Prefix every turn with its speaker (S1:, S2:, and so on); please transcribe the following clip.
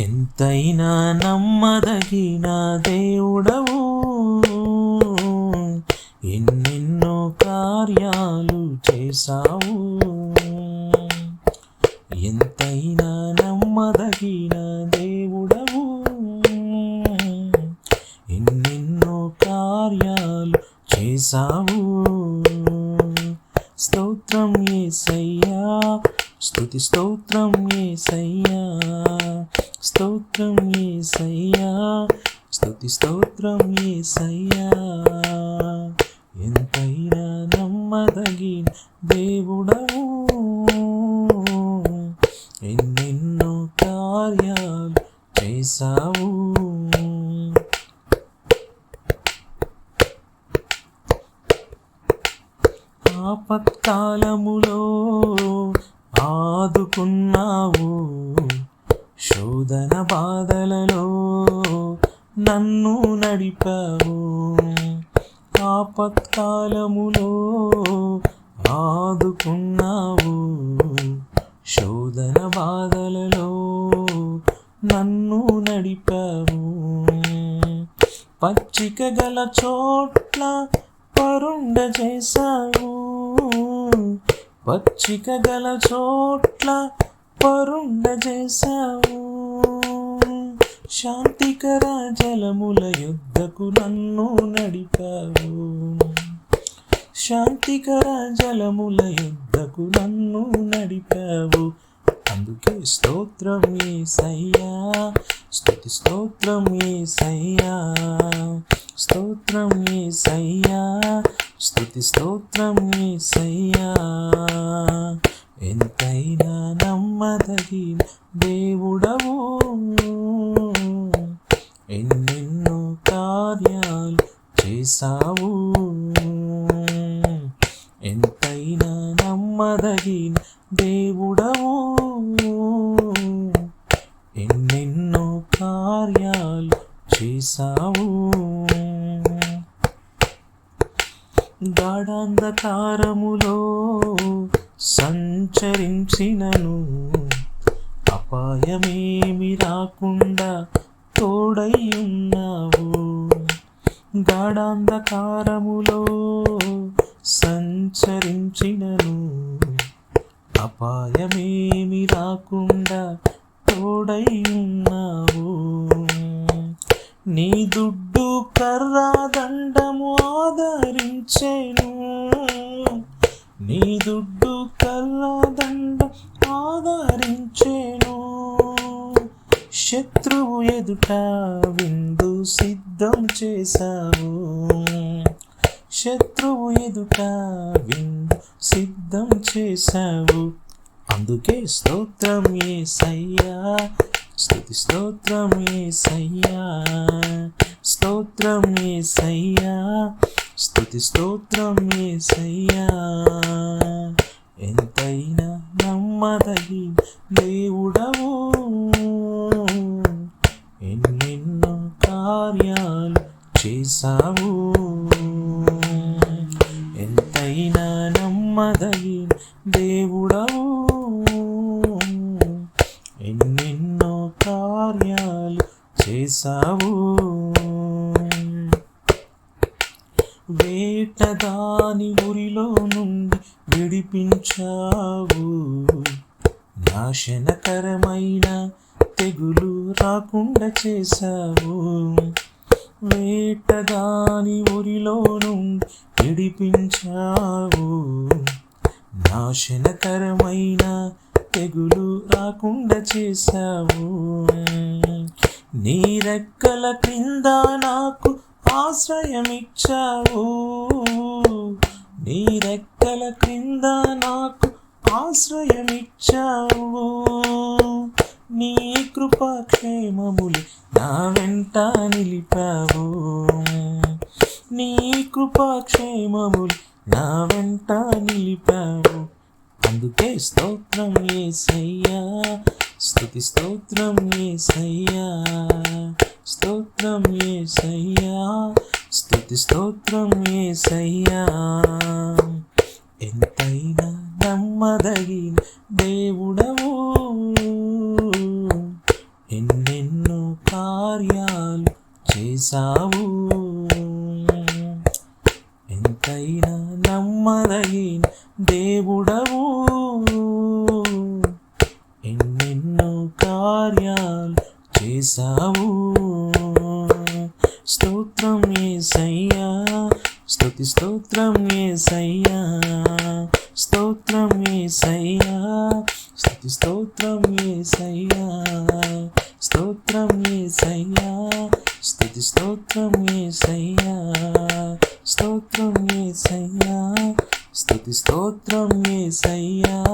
S1: ఎంతైనా నమ్మదగిన దేవుడవు. ఎన్నెన్నో కార్యాలు చేశావు. ఎంతైనా నమ్మదగిన దేవుడవు. ఎన్నెన్నో కార్యాలు చేశావు. స్తోత్రం ఏసయ్యా స్తుతి స్తోత్రం ఏసయ్యా. స్తోత్రం ఏసయ్యా. స్తుతి స్తోత్రం ఏసయ్యా. ఎంతైనా నమ్మదగిన దేవుడవు. ఎన్నెన్నో కార్యాలు చేశావు. ఆపత్కాలములో ఆదుకున్నావు. శోధన బాధలలో నన్ను నడిపావు. ఆపత్కాలములో ఆదుకున్నావు. శోధన బాధలలో నన్ను నడిపావు. పచ్చిక గల చోట్ల పరుండ చేశావు. పచ్చిక గల చోట్ల పరుండ చేశావు. శాంతికర జలముల యుద్ధకు నన్ను నడిపావు. శాంతికర జలముల యుద్ధకు నన్ను నడిపావు. అందుకే స్తోత్రం ఏసయ్యా స్తుతి స్తోత్రం ఏసయ్యా స్తోత్రం ఏసయ్యా స్థుతి స్తోత్రం ఏసయ్యా. ఎంతైనా నమ్మదగిన దేవుడవు. ఎన్నెన్నో కార్యాలు చేశావు. ఎంతైనా నమ్మదగిన దేవుడవు. ఎన్నెన్నో కార్యాలు చేశావు. గాఢాంధకారములో సంచరించినను. అపాయమేమి రాకుండా తోడై ఉన్నావు గాఢాంధకారములో సంచరించినను. అపాయమేమి రాకుండా తోడై ఉన్నావు నీ దుడ్డు కర్రాదండము ఆదరించేను. నీ దుడ్డు కర్రదండ ఆదరించేను. శత్రువు ఎదుట విందు సిద్ధం చేశావు. శత్రువు ఎదుట విందు సిద్ధం చేశావు. అందుకే స్తోత్రం ఏసయ్యా స్తుతి స్తోత్రం ఏసయ్యా స్తోత్రం ఏసయ్యా స్తుతి స్తోత్రం ఏసయ్యా. ఎంతైనా నమ్మదగి దేవుడవు. ఎన్నెన్నో కార్యాలు చేశావు. ఎంతైనా నమ్మదగి దేవుడవు. ఎన్నెన్నో కార్యాలు చేశావు. వేటదాని ఊరిలో నుండి విడిపించావు. నాశనకరమైన తెగులు రాకుండా చేశావు. వేటదాని ఉరిలో విడిపించావు. నాశనకరమైన తెగులు రాకుండా చేశావు. నీ రెక్కల క్రింద నాకు ఆశ్రయమిచ్చావు. నీ రెక్కల క్రింద నాకు ఆశ్రయమిచ్చావు. నీ కృపాక్షేమములు నా వెంట నిలిపావు. నీ కృపాక్షేమములు నా వెంట నిలిపావు. అందుకే స్తోత్రం ఏసయ్యా స్తుతి స్తోత్రం ఏసయ్యా స్తోత్రం ఏసయ్యా స్థుతి స్తోత్రం ఏసయ్యా. నమ్మదగిన దేవుడవు కార్యాలు చేశావు ఎంతైనా నమ్మదగిన దేవుడవు ఎన్నెన్నో కార్యాలు చేశావు స్తోత్రం ఏ సయ్యా స్తుతి స్తోత్రం ఏ సయ్యా ఏసయ్యా. స్థుతి స్తోత్రం ఏసయ్యా. స్తోత్రం ఏసయ్యా. స్థుతి స్తోత్రం ఏసయ్యా. స్తోత్రం ఏసయ్యా. స్థుతి స్తోత్రం ఏసయ్యా.